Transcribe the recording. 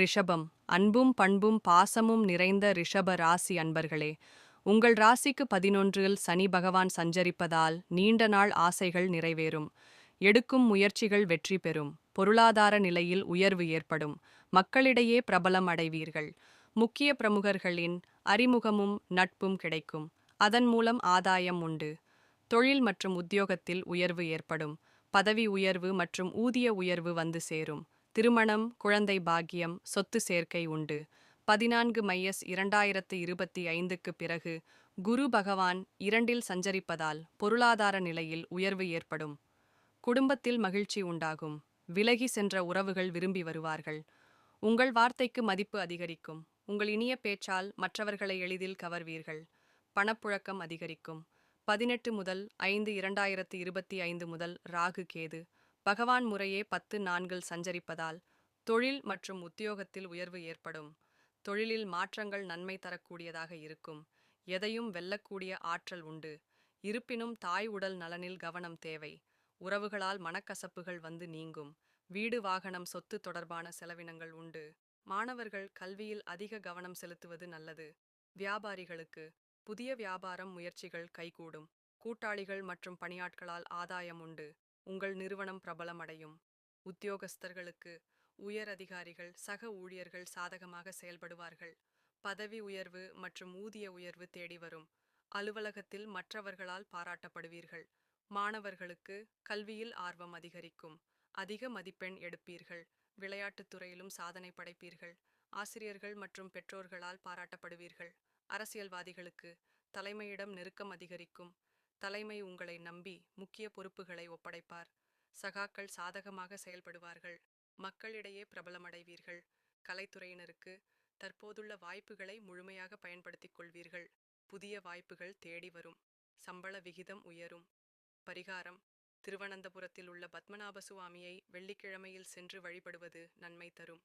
ரிஷபம் அன்பும் பண்பும் பாசமும் நிறைந்த ரிஷப ராசி அன்பர்களே உங்கள் ராசிக்கு பதினொன்றில் சனி பகவான் சஞ்சரிப்பதால் நீண்ட நாள் ஆசைகள் நிறைவேறும். எடுக்கும் முயற்சிகள் வெற்றி பெறும். பொருளாதார நிலையில் உயர்வு ஏற்படும். மக்களிடையே பிரபலம் அடைவீர்கள். முக்கிய பிரமுகர்களின் அறிமுகமும் நட்பும் கிடைக்கும். அதன் மூலம் ஆதாயம் உண்டு. தொழில் மற்றும் உத்தியோகத்தில் உயர்வு ஏற்படும். பதவி உயர்வு மற்றும் ஊதிய உயர்வு வந்து சேரும். திருமணம் குழந்தை பாக்கியம் சொத்து சேர்க்கை உண்டு. பதினான்கு மையஸ் இரண்டாயிரத்து இருபத்தி ஐந்துக்கு பிறகு குரு பகவான் இரண்டில் சஞ்சரிப்பதால் பொருளாதார நிலையில் உயர்வு ஏற்படும். குடும்பத்தில் மகிழ்ச்சி உண்டாகும். விலகி சென்ற உறவுகள் விரும்பி வருவார்கள். உங்கள் வார்த்தைக்கு மதிப்பு அதிகரிக்கும். உங்கள் இனிய பேச்சால் மற்றவர்களை எளிதில் கவர்வீர்கள். பணப்புழக்கம் அதிகரிக்கும். பதினெட்டு முதல் ஐந்து இரண்டாயிரத்து இருபத்தி ஐந்து முதல் ராகு கேது. பகவான் முறையே பத்து நான்கில் சஞ்சரிப்பதால் தொழில் மற்றும் உத்தியோகத்தில் உயர்வு ஏற்படும். தொழிலில் மாற்றங்கள் நன்மை தரக்கூடியதாக இருக்கும். எதையும் வெல்லக்கூடிய ஆற்றல் உண்டு. இருப்பினும் தாய் உடல் நலனில் கவனம் தேவை. உறவுகளால் மனக்கசப்புகள் வந்து நீங்கும். வீடு வாகனம் சொத்து தொடர்பான செலவினங்கள் உண்டு. மாணவர்கள் கல்வியில் அதிக கவனம் செலுத்துவது நல்லது. வியாபாரிகளுக்கு புதிய வியாபாரம் முயற்சிகள் கைகூடும். கூட்டாளிகள் மற்றும் பணியாட்களால் ஆதாயம் உண்டு. உங்கள் நிறுவனம் பிரபலமடையும். உத்தியோகஸ்தர்களுக்கு உயர் அதிகாரிகள் சக ஊழியர்கள் சாதகமாக செயல்படுவார்கள். பதவி உயர்வு மற்றும் ஊதிய உயர்வு தேடி வரும். அலுவலகத்தில் மற்றவர்களால் பாராட்டப்படுவீர்கள். மாணவர்களுக்கு கல்வியில் ஆர்வம் அதிகரிக்கும். அதிக மதிப்பெண் எடுப்பீர்கள். விளையாட்டுத் துறையிலும் சாதனை படைப்பீர்கள். ஆசிரியர்கள் மற்றும் பெற்றோர்களால் பாராட்டப்படுவீர்கள். அரசியல்வாதிகளுக்கு தலைமையிடம் நெருக்கம் அதிகரிக்கும். தலைமை உங்களை நம்பி முக்கிய பொறுப்புகளை ஒப்படைப்பார். சகாக்கள் சாதகமாக செயல்படுவார்கள். மக்களிடையே பிரபலமடைவீர்கள். கலைத்துறையினருக்கு தற்போதுள்ள வாய்ப்புகளை முழுமையாக பயன்படுத்திக் கொள்வீர்கள். புதிய வாய்ப்புகள் தேடி வரும். சம்பள விகிதம் உயரும். பரிகாரம். திருவனந்தபுரத்தில் உள்ள பத்மநாப சுவாமியை வெள்ளிக்கிழமையில் சென்று வழிபடுவது நன்மை தரும்.